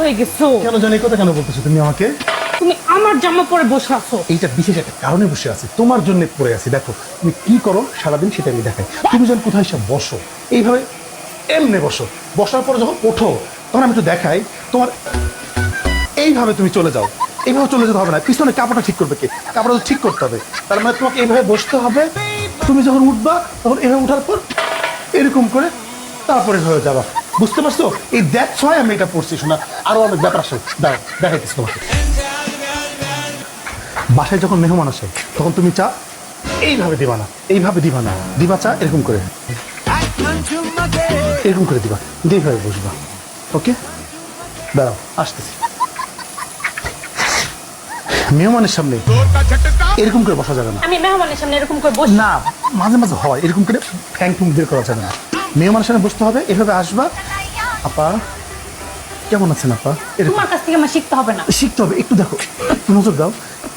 হয়ে গেছো। কেন জানি কথা কেন বলতেছো তুমি আমাকে? তুমি আমার জামা পরে বসে আছো। এইটা বিশেষ একটা কারণে বসে আছি তোমার জন্য পড়ে আছি। দেখো তুমি কি করো সারাদিন সেটা আমি দেখাই। তুমি যখন কোথায় সব বসো এইভাবে এমনে বসো। বসার পর যখন ওঠো তখন আমি একটু দেখাই তোমার এইভাবে তুমি চলে যাও। এইভাবে চলে যেতে হবে না। পিছনে কাপড়টা ঠিক করবে কে? কাপড়টা ঠিক করতে হবে। তার মানে তোমাকে এইভাবে বসতে হবে। তুমি যখন উঠবা তখন এইভাবে উঠার পর এরকম করে তারপরে হয়ে যাবা। বুঝতে পারছ? এই দেখ ছয় আমি এটা পড়ছি শোনা। আরও অনেক ব্যাপার আছে। দাও দেখাইতেছি তোমাকে। বাসায় যখন মেহমান আসে তখন তুমি চা এইভাবে দিবা না এইভাবে দিবা না। দিবা চা এরকম করে। এরকম করে দিবা দিয়ে এইভাবে বসবা। ওকে? দাঁড়াও আসতেছি। মেহমানের সামনে এরকম করে বসা যাবে না। আমি মেহমানের সামনে এরকম করে বসি। না মাঝে মাঝে হয় এরকম করে ফ্যাং টুং বের করা যাবে না। মেহমানের সামনে বসতে হবে এভাবে আসবা আপা কেমন আছেন আপা? তোমার কাছ থেকে আমার শিখতে হবে না। শিখতে হবে একটু দেখো একটু নজর দাও।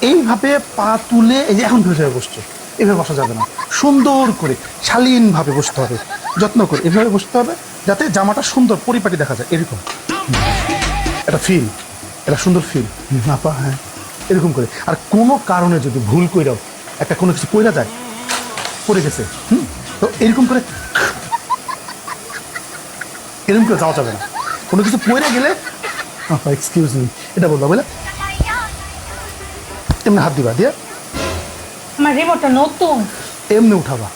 এইভাবে পা তুলে এই যে এখন ভেবে বসছো এভাবে বসা যাবে না। সুন্দর করে শালীনভাবে বসতে হবে যত্ন করে এভাবে বসতে হবে যাতে জামাটা সুন্দর পরিপাটি দেখা যায় এরকম। একটা ফিল একটা সুন্দর ফিল আপা হ্যাঁ এরকম করে। আর কোনো কারণে যদি ভুল কইরাও একটা কোনো কিছু কইরা যায় পড়ে গেছে হুম তো এরকম করে এরকম করে যাওয়া যাবে না। কোনো কিছু পড়ে গেলে এক্সকিউজ মি এটা বলবা বলে। এমনি হাত দিবা দিয়ে। আমার রিমোটটা নতুন। এমনি উঠাবা।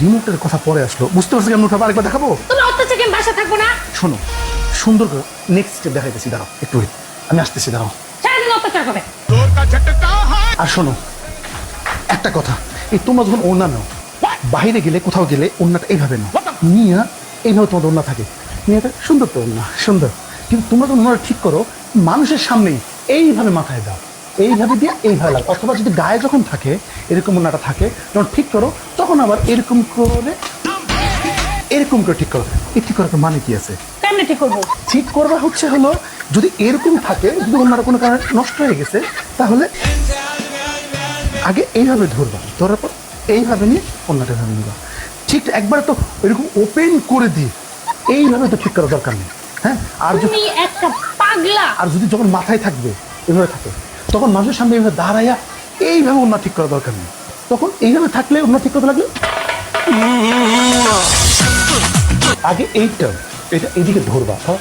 রিমোটের কথা পরে আসলো। বুঝতে পারছ কেমন উঠাবা? আরেকবার দেখাবো? তুমি অত্যাচার আমি বাসা থাকব না। শোনো সুন্দর করে নেক্সট স্টেপ দেখাইতেছি দাঁড়াও একটু wait। আমি আসতেছি দাঁড়াও। সারাদিন অত্যাচার করে আর শোনো একটা কথা এই তোমরা যখন ওড়না নাও বাইরে গেলে কোথাও গেলে ওড়নাটা এইভাবে নাও। নিয়ে এইভাবে তোমাদের ওড়না থাকে। নিয়ে এটা সুন্দর তো ওড়না সুন্দর। কিন্তু তোমরা তো ওড়নাটা ঠিক করো মানুষের সামনেই এইভাবে মাথায় দাও এইভাবে দিয়ে এইভাবে লাগো অথবা যদি গায়ে যখন থাকে এরকম ওড়নাটা থাকে যখন ঠিক করো তখন আবার এরকম করে এরকম করে ঠিক করো। এই ঠিক করার মানে কি আছে? কেমনে ঠিক করব? ঠিক করবা হচ্ছে হলো যদি এরকম থাকে যদি অন্যান্য কোনো কারণে নষ্ট হয়ে গেছে তাহলে আগে এইভাবে ধরবা ধরার পর এইভাবে নিয়ে অন্যটা ভাবে নিবা। ঠিক একবার তো এরকম ওপেন করে দিয়ে এইভাবে তো ঠিক করার দরকার নেই হ্যাঁ? আর যদি একটা পাগলা। আর যদি যখন মাথায় থাকবে এভাবে থাকে তখন মানুষের সামনে এইভাবে দাঁড়াইয়া এইভাবে অন্য ঠিক করা দরকার নেই। তখন এইভাবে থাকলে অন্য ঠিক করতে লাগলে? আগে এইটা এটা এদিকে ধরবা হ্যাঁ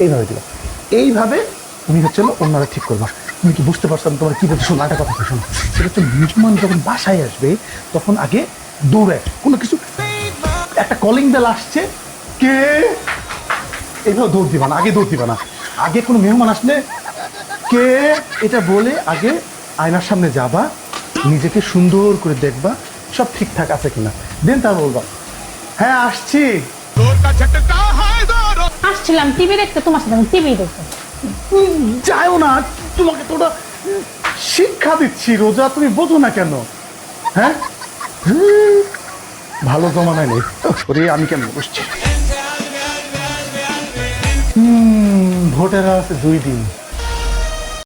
এইভাবে দিবা। এইভাবে তুমি হচ্ছে অন্যরা ঠিক করবা। তুমি কি বুঝতে পারছ তোমার কি বলছি শোনো একটা কথা শোনো। সেটা হচ্ছে মেহমান যখন বাসায় আসবে তখন আগে দৌড়ায় কোনো কিছু একটা কলিং বেল আসছে কে এইভাবে দৌড় দিবা না আগে দৌড় দিবা না। আগে কোনো মেহমান আসলে কে এটা বলে আগে আয়নার সামনে যাবা নিজেকে সুন্দর করে দেখবা সব ঠিকঠাক আছে কিনা। দেন তা বলবা হ্যাঁ আসছি। আসছিলাম টিভি দেখতে তোমার সাথে টিভি দেখতে। যাও না তোমাকে তো ওটা শিক্ষা দিচ্ছি রোজা তুমি বোঝো না কেন? হ্যাঁ? ভালো জমানায় নেই। ওরে আমি কেন বসছি? ভোটের আর আছে দুই দিন